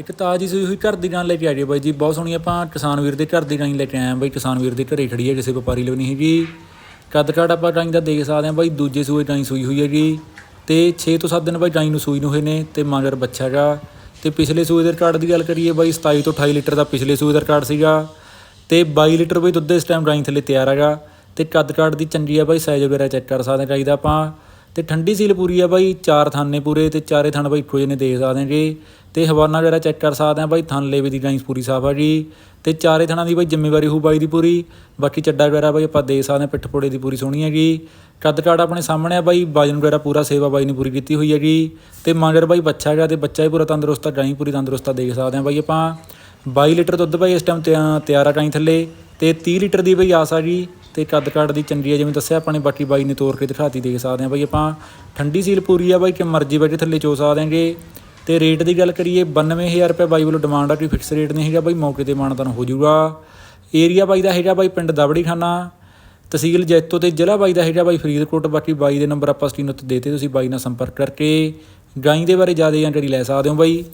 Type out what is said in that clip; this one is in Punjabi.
ਇੱਕ ਤਾਜੀ ਸੂਈ ਹੋਈ ਘਰ ਦੀ ਗਾਂ ਲੈ ਕੇ ਆ ਜੀ ਬਾਈ ਜੀ, ਬਹੁਤ ਸੋਹਣੀ ਆਪਾਂ ਕਿਸਾਨ ਵੀਰ ਦੇ ਘਰ ਦੀ ਗਾਂ ਲੈ ਕੇ ਆਏ ਆ ਬਾਈ, ਕਿਸਾਨ ਵੀਰ ਦੇ ਘਰੇ ਖੜੀ ਹੈ, ਕਿਸੇ ਵਪਾਰੀ ਲਈ ਨਹੀਂ ਹੈਗੀ। ਕੱਦ ਕਾਠ ਆਪਾਂ ਗਾਂ ਦਾ ਦੇਖ ਸਕਦੇ ਆ ਬਾਈ, ਦੂਜੇ ਸੂਏ ਗਾਂ ਸੂਈ ਹੋਈ ਹੈਗੀ। ਤੇ 6 ਤੋਂ 7 ਦਿਨ ਬਾਈ ਗਾਂ ਨੂੰ ਸੂਈ ਨੂੰ ਹੋਏ ਨੇ ਤੇ ਮਗਰ ਬੱਚਾ ਗਾ ਤੇ ਪਿਛਲੇ ਸੂਏ ਦੇ ਰਿਕਾਰਡ ਦੀ ਗੱਲ ਕਰੀਏ ਬਾਈ 27 ਤੋਂ 28 ਲੀਟਰ ਦਾ ਪਿਛਲੇ ਸੂਏ ਦਾ ਰਿਕਾਰਡ ਸੀਗਾ। ਤੇ 22 ਲੀਟਰ ਬਾਈ ਦੁੱਧ ਇਸ ਟਾਈਮ ਗਾਂ ਥੱਲੇ ਤਿਆਰ ਹੈਗਾ। ਤੇ ਕੱਦ ਕਾਠ ਦੀ ਚੰਗੀ ਆ ਬਾਈ ਸਾਈਜ਼ ਵਗੈਰਾ ਚੈੱਕ ਕਰ ਸਕਦੇ ਆ ਚਾਹੀਦਾ ਆਪਾਂ। ਤੇ ਠੰਡੀ ਸੀਲ ਪੂਰੀ ਆ ਬਾਈ, ਚਾਰ ਥਾਨੇ ਪੂਰੇ ਤੇ ਚਾਰੇ ਥਣ ਬਾਈ ਇੱਕੋ ਜਿਹੇ ਨੇ ਦੇਖ ਸਕਦੇ ਜੀ। ਤੇ ਹਵਾਨਾ ਵਗੈਰਾ ਚੈੱਕ ਕਰ ਸਕਦੇ ਆ ਬਾਈ ਥਣ ਲੇਵੇ ਦੀ ਗਾਈਸ ਪੂਰੀ ਸਾਫ਼ ਆ ਜੀ। ਤੇ ਚਾਰੇ ਥਣਾਂ ਦੀ ਬਾਈ ਜ਼ਿੰਮੇਵਾਰੀ ਹੋਊ ਬਾਈ ਦੀ ਪੂਰੀ। ਬਾਕੀ ਚੱਡਾ ਵਗੈਰਾ ਬਾਈ ਆਪਾਂ ਦੇਖ ਸਕਦੇ ਆ, ਪਿੱਠ ਪੋੜੇ ਦੀ ਪੂਰੀ ਸੋਹਣੀ ਹੈ ਜੀ ਕੱਦ ਕਾਠ ਆਪਣੇ ਸਾਹਮਣੇ ਆ ਬਾਈ ਵਜਨ ਵਗੈਰਾ ਪੂਰਾ ਸੇਵਾ ਬਾਈ ਨੇ ਪੂਰੀ ਕੀਤੀ ਹੋਈ ਹੈ ਜੀ ਤੇ ਮਗਰ ਬਾਈ ਬੱਚਾ ਹੈਗਾ ਤੇ ਬੱਚਾ ਹੀ ਪੂਰਾ ਤੰਦਰੁਸਤ ਆ ਗਾਈ ਪੂਰੀ ਤੰਦਰੁਸਤ ਆ ਦੇਖ ਸਕਦੇ ਆ ਬਾਈ ਆਪਾਂ। 22 ਲੀਟਰ ਦੁੱਧ ਬਾਈ ਇਸ ਟਾਈਮ ਤਿਆਰ ਆ ਗਾਈ ਥੱਲੇ। ਤੇ 30 ਲੀਟਰ ਦੀ ਬਈ ਆਸ ਆ ਜੀ। ਤੇ ਕੱਦ ਕਾਠ ਦੀ ਚੰਗੀ ਆ, ਜਿਵੇਂ ਦੱਸਿਆ ਆਪਾਂ ਨੇ, ਬਾਕੀ ਬਾਈ ਨੇ ਤੋੜ ਕੇ ਦਿਖਾਤੀ, ਦੇਖ ਸਕਦੇ ਆ ਬਾਈ। ਆਪਾਂ ਠੰਡੀ ਸੀਲ ਪੂਰੀ ਆ ਬਾਈ, ਕਿ ਮਰਜ਼ੀ ਬੈਠੇ ਥੱਲੇ ਚੋ ਸਕਦੇ ਆਂਗੇ ਤੇ ਰੇਟ ਦੀ ਗੱਲ ਕਰੀਏ 92000 ਰੁਪਏ ਬਾਈ ਵੱਲੋਂ ਡਿਮਾਂਡ ਆ, ਕੋਈ ਫਿਕਸ ਰੇਟ ਨਹੀਂ ਹੈਗਾ ਬਾਈ, ਮੌਕੇ ਤੇ ਮਾਨਤਾਨ ਹੋ ਜਾਊਗਾ। ਏਰੀਆ ਬਾਈ ਦਾ ਹੈਗਾ ਬਾਈ ਪਿੰਡ ਦਬੜੀ ਖਾਨਾ ਤਹਿਸੀਲ ਜੈਤੋ ਤੇ ਜ਼ਿਲ੍ਹਾ ਬਾਈ ਦਾ ਹੈਗਾ ਬਾਈ ਫਰੀਦਕੋਟ, ਬਾਕੀ ਬਾਈ ਦੇ ਨੰਬਰ ਆਪਾਂ ਸਕਰੀਨ ਉੱਤੇ ਦੇਤੇ, ਤੁਸੀਂ ਬਾਈ ਨਾਲ ਸੰਪਰਕ ਕਰਕੇ ਗਾਈ ਦੇ ਬਾਰੇ ਜ਼ਿਆਦਾ ਜਾਣਕਾਰੀ ਲੈ ਸਕਦੇ ਹੋ ਬਾਈ।